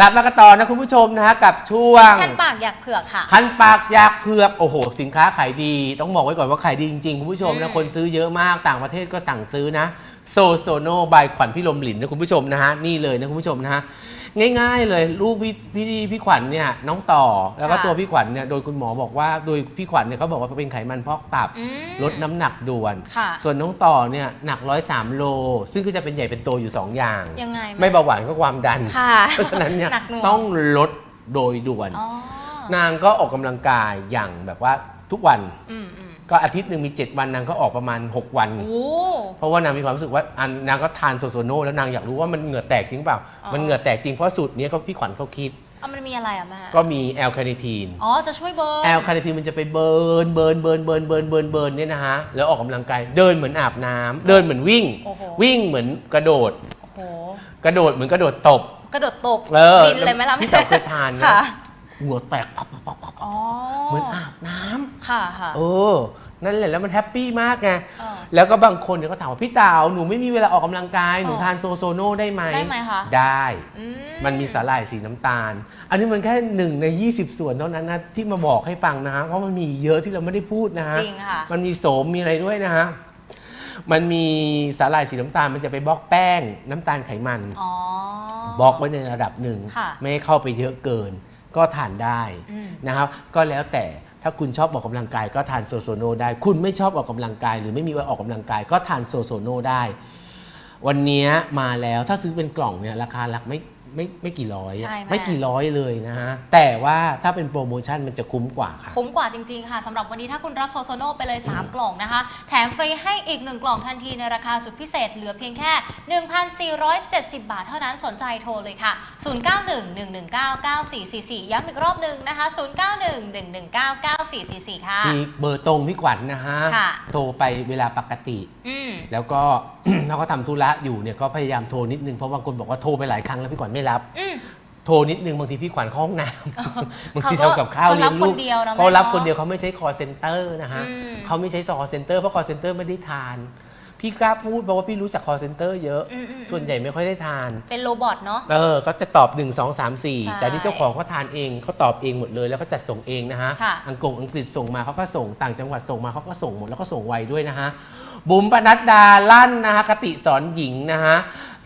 กลับมากันต่อนะคุณผู้ชมนะฮะกับช่วงคันปากอยากเผือกค่ะ คันปากอยากเผือกโอ้โห สินค้าขายดี ต้องบอกไว้ก่อนว่าขายดีจริงๆ คุณผู้ชมอืนะมคนซื้อเยอะมากต่างประเทศก็สั่งซื้อนะโซโซโนบายขวัญพี่ลมหลินนะคุณผู้ชมนะฮะ นี่เลยนะคุณผู้ชมนะฮะ ง่ายๆเลยลูกพี่พี่พี่ขวัญเนี่ยน้องต่อแล้วก็ค่ะตัวพี่ขวัญเนี่ยโดยคุณหมอบอกว่าโดยพี่ขวัญเนี่ยเขาบอกว่าเป็นไขมันพอกตับ อืมลดน้ำหนักด่วน ค่ะ ส่วนน้องต่อเนี่ยหนัก103โล ซึ่งก็จะเป็นใหญ่เป็นโตอยู่2อย่าง ยังไงไม่เบาหวานก็ความดัน ค่ะ เพราะฉะนั้นเนี่ยหนักหน่วง ต้องลดโดยด่วน อ๋อนางก็ออกกำลังกายอย่างแบบว่าทุกวันอืมอืมก็อาทิตย์หนึ่งมี 7 วันนางก็ออกประมาณ 6 วัน โอ้ เพราะว่านางมีความรู้สึกว่าอันนางก็ทานโซโซโนแล้วนางอยากรู้ว่ามันเหงื่อแตกจริงเปล่า อ๋อ มันเหงื่อแตกจริงเพราะสูตรนี้ก็พี่ขวัญเขาคิด เอามันมีอะไรอะแม่ก็มีแอลคาเนทีน อ๋อจะช่วยเบิร์น แอลคาเนทีนมันจะไปเบิร์นเบิร์นเบิร์นเบิร์นเบิร์นเบิร์นเบิร์นเนี่ยนะฮะ แล้วออกกำลังกายเดินเหมือนอาบน้ำเดินเหมือนวิ่ง โอ้โห วิ่งเหมือนกระโดด โอ้โห กระโดดเหมือนกระโดดตบ กระโดดตบเออบินเลยไหมล่ะพี่เต๋อเคยทานนะค่ะเหงื่อแตกปับปับปับปับอ๋อเหมือนอาบน้ำค่ะค่ะ เออ นั่นแหละแล้วมันแฮปปี้มากไง เออแล้วก็บางคนเนี่ยก็ถามว่าพี่เต๋าหนูไม่มีเวลาออกกำลังกาย หนูเออทานโซโซโน่ได้ไหมได้ไหมคะ ได้ อื มันมีสาหร่ายสีน้ำตาล อันนี้มันแค่หนึ่งใน 20 ส่วนเท่านั้นนะที่มาบอกให้ฟังนะฮะ เพราะมันมีเยอะที่เราไม่ได้พูดนะฮะ จริงค่ะ มันมีโสมมีอะไรด้วยนะฮะ มันมีสาหร่ายสีน้ำตาลมันจะไปบล็อกแป้งน้ำตาลไขมันอ๋อบล็อกไว้ในระดับหนึ่ง ค่ะ ไม่ให้เข้าไปเยอะเกิน ก็ทานได้อืม นะครับ ก็แล้วแต่ถ้าคุณชอบออกกำลังกายก็ทานโซโซโนได้ คุณไม่ชอบออกกำลังกาย หรือไม่มีวันออกกำลังกายก็ทานโซโซโนได้ วันนี้มาแล้วถ้าซื้อเป็นกล่องเนี่ยราคาหลักไม่ ไม่ไม่กี่ร้อย ใช่แม่ ไม่กี่ร้อยเลยนะฮะ แต่ว่าถ้าเป็นโปรโมชั่นมันจะคุ้มกว่าค่ะ คุ้มกว่าจริง ๆ ค่ะสำหรับวันนี้ถ้าคุณรับโซโซโนไปเลย 3 กล่องนะคะ แถมฟรีให้อีก 1 กล่องทันทีในราคาสุดพิเศษเหลือเพียงแค่ 1,470 บาทเท่านั้นสนใจโทรเลยค่ะ 0911199444 ย้ำอีกรอบหนึ่งนะคะ 0911199444 ค่ะ มีเบอร์ตรงพี่ขวัญนะฮะ ค่ะ โทรไปเวลาปกติ อืม แล้วก็ เราก็ทำธุระอยู่เนี่ยก็พยายามโทรนิดนึงเพราะบางคนบอกว่าโทรไปหลายครั้งแล้วพี่ขวัญไม่รับ อืม โทรนิดนึงบางทีพี่ขวัญเข้าห้องน้ำบางทีเขาก็ทำกับข้าวเขารัเลี้บยงลูคกนเดียวนะเขารับแม่เนอะคนเดียวเขาไม่ใช้ call center นะฮะอืม เขาไม่ใช้ call center เพราะ call center ไม่ได้ทาน พี่กล้าพูดเพราะว่าพี่รู้จัก call center เยอะ อืมอืมส่วนใหญ่ไม่ค่อยได้ทาน เป็นโรบอทเนาะ เออเขาจะตอบ 1 2 3 ใช่4 แต่นี่เจ้าของเขาทานเองเขาตอบเองหมดเลยแล้วก็จัดส่งเองนะฮะ ค่ะ อังกฤษอังกฤษส่งมาเขาก็ส่งต่างจังหวัดส่งมาเขาก็ส่งหมดแล้วก็ส่งไวด้วยนะฮะ บุ๋มปนัดดาลั่นนะฮะกติสอนหญิงนะฮะ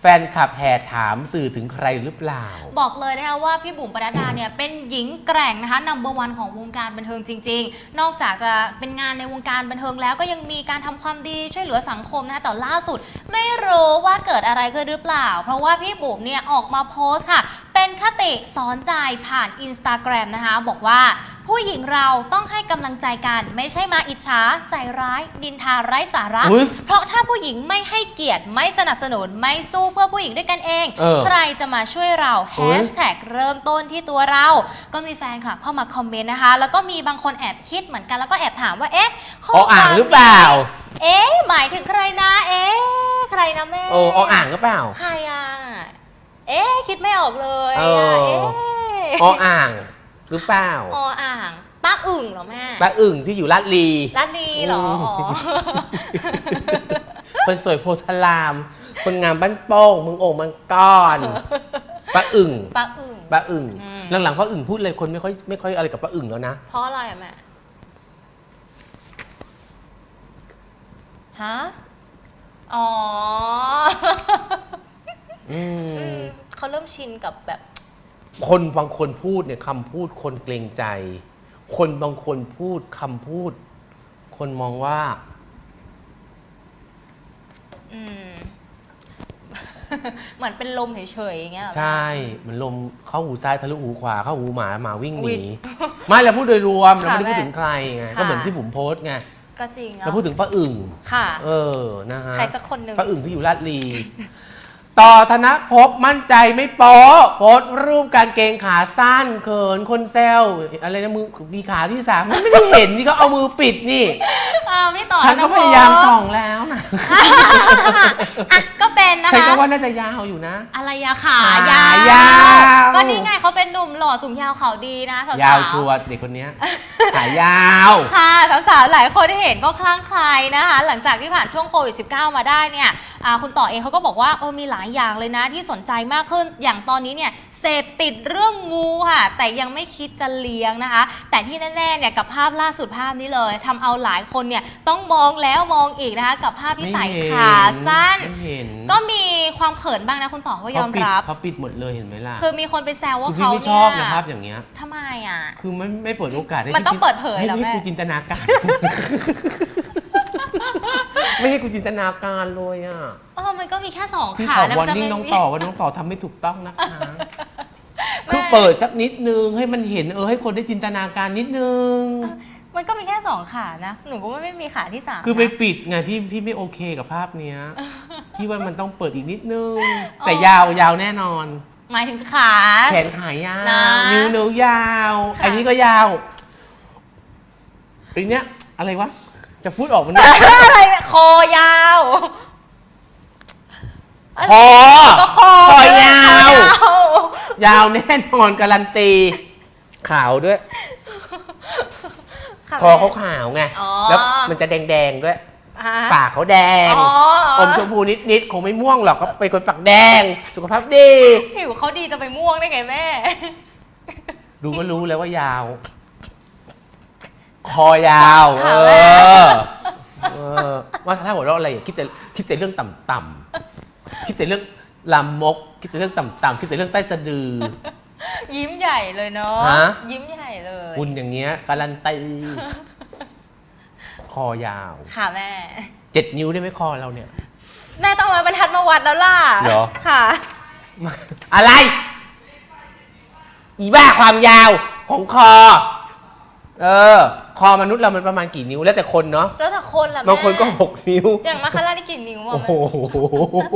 แฟนคลับแห่ถามสื่อถึงใครหรือเปล่า บอกเลยนะคะว่าพี่บุ๋มปนัดดาเนี่ยเป็นหญิงแกร่งนะคะนัมเบอร์วันของวงการบันเทิงจริง ๆ นอกจากจะเป็นงานในวงการบันเทิงแล้วก็ยังมีการทำความดีช่วยเหลือสังคมนะคะแต่ล่าสุด ไม่รู้ว่าเกิดอะไรขึ้นหรือเปล่า เพราะว่าพี่บุ๋มเนี่ยออกมาโพสต์ค่ะ เป็นคติสอนใจผ่านอินสตาแกรมนะคะบอกว่า ผู้หญิงเราต้องให้กำลังใจกัน ไม่ใช่มาอิจฉาใส่ร้าย ดินทาไร้สาระ อุ๊ยเพราะถ้าผู้หญิงไม่ให้เกียรติไม่สนับสนุนไม่สู้เพื่อผู้หญิงด้วยกันเอง เออใครจะมาช่วยเราโอ๊ยแฮชแท็กเริ่มต้นที่ตัวเรา ก็มีแฟนคลับเข้ามาคอมเมนต์นะคะ แล้วก็มีบางคนแอบคิดเหมือนกันแล้วก็แอบถามว่าเอ๊ะข้ออ่างหรือเปล่านี้เอ๊ะหมายถึงใครนะ เอ๊ะใครนะแม่ โอ้ออ่างหรือเปล่า ใครอะ เอ๊ะ คิดไม่ออกเลยเออะอเอ๊ะ ออ่าง หรือเปล่าออ่างป้าอึ่งเหรอแม่ป้าอึ่งที่อยู่ลาดลีลาดลีเหรออ๋อคนสวยโพธาราม คนงามบ้านโป้งมึงโอ่งมังกรป้าอึ่งป้าอึ่งป้าอึ่งอืมหลังๆป้าอึ่งพูดเลยคนไม่ค่อยไม่ค่อยอะไรกับป้าอึ่งแล้วนะเพราะอะไรอะแม่ฮะอ๋ออืมอืมเขาเริ่มชินกับแบบ คนบางคนพูดเนี่ยคำพูดคนเกรงใจ คนบางคนพูดคำพูด คนมองว่า อืม เหมือนเป็นลมเฉยๆอย่างเงี้ยเหรอ ใช่เหมือนลมเข้าหูซ้ายทะลุหูขวาเข้าหูหมาหมาวิ่งหอุ๊นียไม่เราพูดโดยรวมเราค่ะไม่ได้พูดแม่ถึงใครไงค่ะ ก็เหมือนที่ผมโพสต์ไงก็จริงเราเนาะพูดถึงป้าอึ่งค่ะ เออนะฮะใครสักคนหนึ่ง ป้าอึ่งที่อยู่ลาดลี ต่อธนภพมั่นใจไม่โป๊ะโพสต์รูปการเกงขาสั้นเขินคนแซวอะไรนะมือมีขาที่สามมันไม่ได้เห็นนี่ก็เอามือปิดนี่อ้าวพี่ต่อฉันก็ธพภพยายามส่องแล้วนะอะก็เป็นนะฉันคะก็ว่าน่าจะยาวอยู่นะ อะไรอะขาขายาวยาว ก็นี่ไงเขาเป็นหนุ่มหล่อสูงยาวเขาดีนะคะสาวๆยาวชัวร์เด็กคนเนี้ยขายาว ค่ะสาวๆหลายคนที่เห็นก็คลั่งไคล้นะคะ หลังจากที่ผ่านช่วงโควิด -19 มาได้เนี่ยอ่าคุณต่อเองเขาก็บอกว่าเออมีหลายอย่างเลยนะที่สนใจมากขึ้น อย่างตอนนี้เนี่ยเสพติดเรื่องงูค่ะ แต่ยังไม่คิดจะเลี้ยงนะคะ แต่ที่แน่ๆเนี่ยกับภาพล่าสุดภาพนี้เลยทำเอาหลายคนเนี่ยต้องมองแล้วมองอีกนะคะ กับภาพที่ใส่ไม่เห็นขาสั้นไม่เห็นก็มีความเขินบ้างนะคุณต่อก็ยอมเขาปิดรับเขาปิดหมดเลยเห็นไหมล่ะคือมีคนไปแซวว่าคือพี่เขาไม่ชเนี่อบนะยภาพอย่างเงี้ยทำไมอะ คือไม่ไม่เปิดโอกาสให้มันต้องพี่เปิดเผยให้เหรอให้แม่กูจินตนาการ ไม่ให้กูจินตนาการเลยอะเออมันก็มีแค่สองพี่ขาขอแล้ววอมันร์จะนิ่งไม่น้องมี ต่อว่าน้องต่อทำไม่ถูกต้องนะคะแม่คือเปิดสักนิดนึงให้มันเห็นเออให้คนได้จินตนาการนิดนึง มันก็มีแค่สองขานะ หนูก็ไม่มีขาที่สามคือไปนะ ปิดไงพี่พี่ไม่โอเคกับภาพเนี้ยพี่ว่ามันต้องเปิดอีกนิดนึงอ๋อแต่ยาวยาวแน่นอน หมายถึงขา แขนขายาวนะนิ้วนิ้วยาว ค่ะ อันนี้ก็ยาวไอันเนี้ยอะไรวะ จะพูดออกมันยอะไรเนี่ยคอยาวคอก็คอคอยาวคอยาว ยาวแน่นอนการันตี ขาวด้วย ค่ะ คอเขาขาวไง อ๋อ แล้วมันจะแดงๆด้วยอ่าปากเขาแดง อ๋ออ๋ออมชมพูนิดๆ คงไม่ม่วงหรอกเขาเป็นคนปากแดง สุขภาพดี ผิวเขาดีจะไปม่วงได้ไงแม่ ดูก็รู้แล้วว่ายาว คอยาว เอค่ะอเออว่าถ้าหัวเราะอะไรอย่าคิดแต่คิดแต่เรื่องต่ำๆคิดแต่เรื่องลามก คิดแต่เรื่องต่ำๆคิดแต่เรื่องใต้สะดือ ยิ้มใหญ่เลยเนาะฮะ ยิ้มใหญ่เลยคุณอย่างเงี้ยการันตีคอยาวค่ะแม่ เจ็ดนิ้วได้ไหมคอเราเนี่ย แม่ต้องมาบรรทัดมาวัดแล้วล่ะเหรอ ค่ะ อะไร อีบ้าความยาวของคอ เออค อมนุษย์เรามันประมาณกี่นิ้วแล้วแต่คนเนาะแล้วแต่คนล่ะแม่บางคนก็หกนิ้ว อย่างมาคาร่านี่กี่นิ้วอะโอ้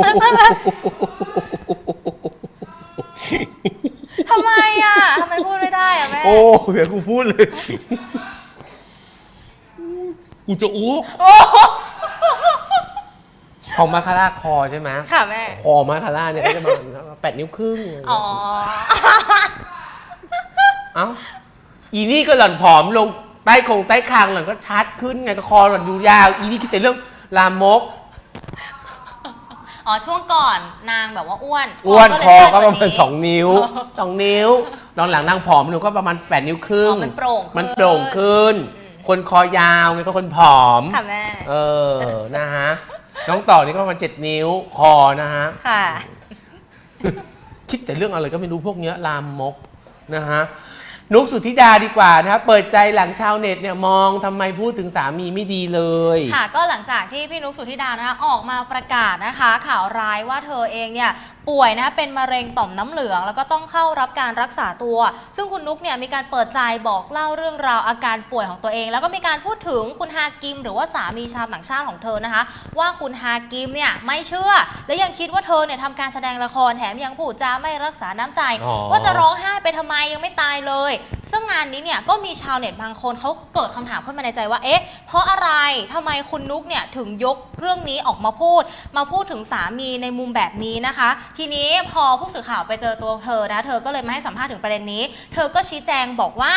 แม่โห ทำไมอะทำไมพูดไม่ได้อะแม่โอ้เดี๋ยวกูพูดเลยกูจะอ้วกโอ้ของมาคาร่าคอใช่ไหมค่ะแม่ คอมาคาร่าเนี่ยก็จะมาแปดนิ้วครึ่งอ๋อ เอ้าอีนี่ก็หล่อนผอมลง ใต้คงใต้คางหล่อนก็ชัดขึ้นไงก็คอหล่อนดูยาวอีนี่คิดแต่เรื่องลามก อ๋อช่วงก่อนนางแบบว่าอ้วนอ้วนเลยคอก็สั้ประมาณว่สองนิ้วสองนิ้วตอนหลังนางผอมลงก็ประมาณแปดนิ้วครึ่งอ๋อมันโปร่งขึ้นมันโปร่งขึ้น คนคอยาวไงก็คนผอมค่ะแม่เออนะฮะน้องต่อนี่ก็ประมาณเจ็ดนิ้วคอนะฮะค่ะ คิดแต่เรื่องอะไรก็ไม่รู้พวกเนี้ยลามมกนะฮะ นุกสุธิดาดีกว่านะครับเปิดใจหลังชาวเน็ตเนี่ยมองทำไมพูดถึงสามีไม่ดีเลย ค่ะก็หลังจากที่พี่นุกสุธิดานะคะออกมาประกาศนะคะ ข่าวร้ายว่าเธอเองเนี่ย ป่วยนะคะเป็นมะเร็งต่อมน้ำเหลือง แล้วก็ต้องเข้ารับการรักษาตัว ซึ่งคุณนุกเนี่ยมีการเปิดใจบอกเล่าเรื่องราวอาการป่วยของตัวเอง แล้วก็มีการพูดถึงคุณฮากิม หรือว่าสามีชาวต่างชาติของเธอนะคะ ว่าคุณฮากิมเนี่ยไม่เชื่อ และยังคิดว่าเธอเนี่ยทำการแสดงละครแถมยังพูดจาไม่รักษาน้ำใจอ๋อว่าจะร้องไห้ไปทำไมยังไม่ตายเลย ซึ่งงานนี้เนี่ยก็มีชาวเน็ตบางคนเขาเกิดคำถามขึ้นมาในใจว่าเอ๊ะเพราะอะไรทำไมคุณนุกเนี่ยถึงยกเรื่องนี้ออกมาพูด มาพูดถึงสามีในมุมแบบนี้นะคะทีนี้พอผู้สื่อข่าวไปเจอตัวเธอนะเธอก็เลยมาให้สัมภาษณ์ถึงประเด็นนี้ เธอก็ชี้แจงบอกว่า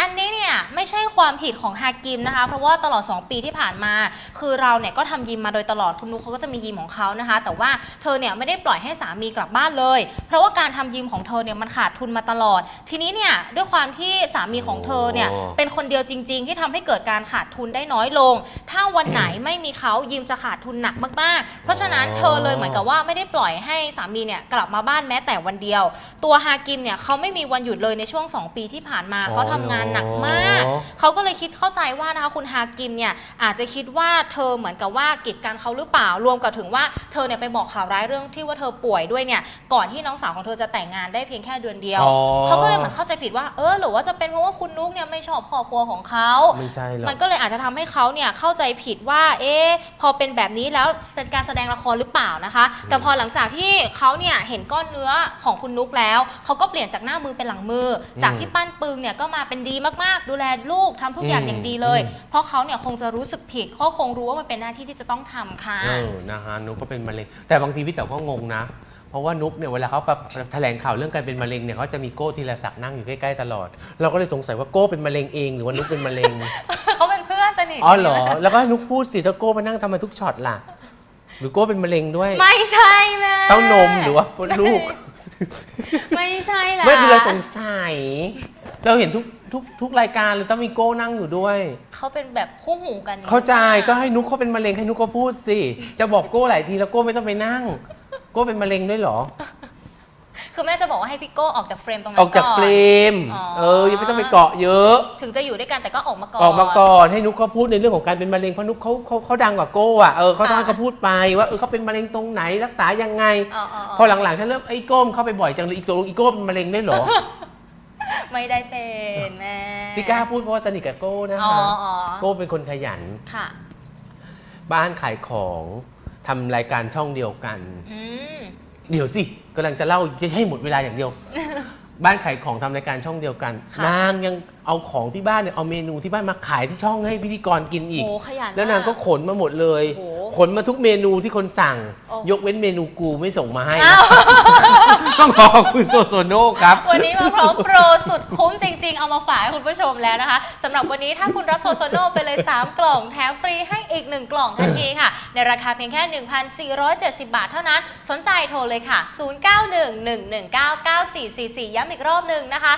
อันนี้เนี่ยไม่ใช่ความผิดของฮากิมนะคะ เพราะว่าตลอด 2 ปีที่ผ่านมา คือเราเนี่ยก็ทำยิมมาโดยตลอดคุณนุกเขาก็จะมียิมของเขานะคะ แต่ว่าเธอเนี่ยไม่ได้ปล่อยให้สามีกลับบ้านเลย เพราะว่าการทำยิมของเธอเนี่ยมันขาดทุนมาตลอด ทีนี้เนี่ยด้วยความที่สามีของเธอเนี่ยโอ้เป็นคนเดียวจริง ๆ ที่ทำให้เกิดการขาดทุนได้น้อยลง ถ้าวันไหนไม่มีเขายิมจะขาดทุนหนักมากๆ เพราะฉะนั้นเธอเลยเหมือนกับว่าไม่ได้ปล่อยให้สามีเนี่ยกลับมาบ้านแม้แต่วันเดียว ตัวฮากิมเนี่ยเขาไม่มีวันหยุดเลยในช่วง 2 ปีที่ผ่านมาอ๋อเขาทำงานานหนักมากอ๋อเขาก็เลยคิดเข้าใจว่านะคะคุณฮากิมเนี่ยอาจจะคิดว่าเธอเหมือนกับว่ากีดกันเขาหรือเปล่ารวมกับถึงว่าเธอเนี่ยไปบอกข่าวร้ายเรื่องที่ว่าเธอป่วยด้วยเนี่ยก่อนที่น้องสาวของเธอจะแต่งงานได้เพียงแค่เดือนเดียว อ๋อ เขาก็เลยเหมือนเข้าใจผิดว่าเออหรือว่าจะเป็นเพราะว่าคุณนุ๊กเนี่ยไม่ชอบครอบครัวของเขา ไม่ใช่หรอก มันก็เลยอาจจะทำให้เขาเนี่ยเข้าใจผิดว่า เอ๊ะพอเป็นแบบนี้แล้วเป็นการแสดงละครหรือเปล่านะคะ แต่พอหลังจากที่เขาเนี่ยเห็นก้อนเนื้อของคุณนุกแล้ว เขาก็เปลี่ยนจากหน้ามือเป็นหลังมือ จากที่ปั้นปึงเนี่ยก็มาเป็นดีมากๆ ดูแลลูกทำทุกอย่างอืมอย่างดีเลยอืมเพราะเขาเนี่ยคงจะรู้สึกผิดเขาคงรู้ว่ามันเป็นหน้าที่ที่จะต้องทำค่ะเออนะฮะนุกก็เป็นมะเร็งแต่บางทีพี่เต๋อก็งงนะเพราะว่านุกเนี่ยเวลาเขาแบบแถลงข่าวเรื่องการเป็นมะเร็งเนี่ยเขาจะมีโก้ธีรศักดิ์นั่งอยู่ใกล้ๆตลอด เราก็เลยสงสัยว่าโก้เป็นมะเร็งเองหรือว่านุกเป็นมะเร็งเขาเป็นเพื่อนสนิทอ๋อเหรอแล้วก็ให้นุกพูดสิถ้าโก้มานั่งทำไมาทุกช็อตล่ะ หรือโก้เป็นมะเร็งด้วย ไม่ใช่แม่เต้านมหรือว่าลูก ไม่ใช่แล้วไม่คือเราสงสัย เราเห็นทุกทุกทุกรายการเลยต้องมีโก้นั่งอยู่ด้วย เขาเป็นแบบคู่หูกัน เข้าใจก็ให้นุกเขาเป็นมะเร็งให้นุกเขาพูดสิ จะบอกโก้หลายทีแล้วโก้ไม่ต้องไปนั่ง โก้เป็นมะเร็งด้วยเหรอ คือแม่จะบอกว่าให้พี่โก้ออกจากเฟรมตรงนั้นออกจากก่นเฟรม อ๋อ เออยังไม่ต้องไปเกาะเยอะ ถึงจะอยู่ด้วยกันแต่ก็ออกมาก่อน ออกมาก่อนให้นุกเขาพูดในเรื่องของการเป็นมะเร็งเพราะนุกเขาเขาเขาดังกว่าโก้อะเออเขาต้องให้เขาพูดไปว่าเออเขาเป็นมะเร็งตรงไหนรักษายังไง อ๋ออ๋อพอหลังๆฉันเริ่มไอ้โก้มเข้าไปบ่อยจังเลยอีกตัวอีโก้เป็นมะเร็งด้วยเหรอ ไม่ได้เป็นแม่พี่กล้าพูดเพราะว่าสนิทกับโก้นะอ๋อคะอ๋อโก้เป็นคนขยัน ค่ะ บ้านขายของทำรายการช่องเดียวกัน อืม เดี๋ยวสิ กำลังจะเล่าจะให้หมดเวลาอย่างเดียว บ้านขายของทำรายการช่องเดียวกัน ค่ะ นางยังเอาของที่บ้านเนี่ยเอาเมนูที่บ้านมาขายที่ช่องให้พิธีกรกินอีกโอ้ขยันแล้วนางก็มขนมาหมดเลย โอ้ ขนมาทุกเมนูที่คนสั่ง โอ้ ยกเว้นเมนูกูไม่ส่งมาให้อ้าว ต้องขอขอบคุณโซโซโน่ครับ วันนี้มาพร้อมโปรสุดคุ้มจริง ๆ เอามาฝากให้คุณผู้ชมแล้วนะคะสำหรับวันนี้ถ้าคุณรับโซโซโนไปเลย 3 กล่องแถมฟรีให้อีก 1 กล่องทันทีค่ะ ในราคาเพียงแค่ 1,470 บาทเท่านั้น สนใจโทรเลยค่ะ 0911199444 ย้ำอีกรอบหนึ่งนะคะ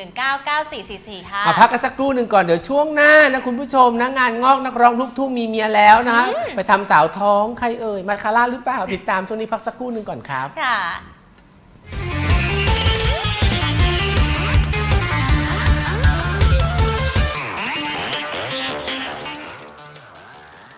0911199444 ค่ะ มาพักกันสักครู่หนึ่งก่อนเดี๋ยวช่วงหน้านะคุณผู้ชมนะงานงอกนักร้องลูกทุ่งมีเมียแล้วนะไปทำสาวท้องใครเอ่ยมาคาร่าหรือเปล่าติดตามช่วงนี้พักสักครู่หนึ่งก่อนครับค่ะ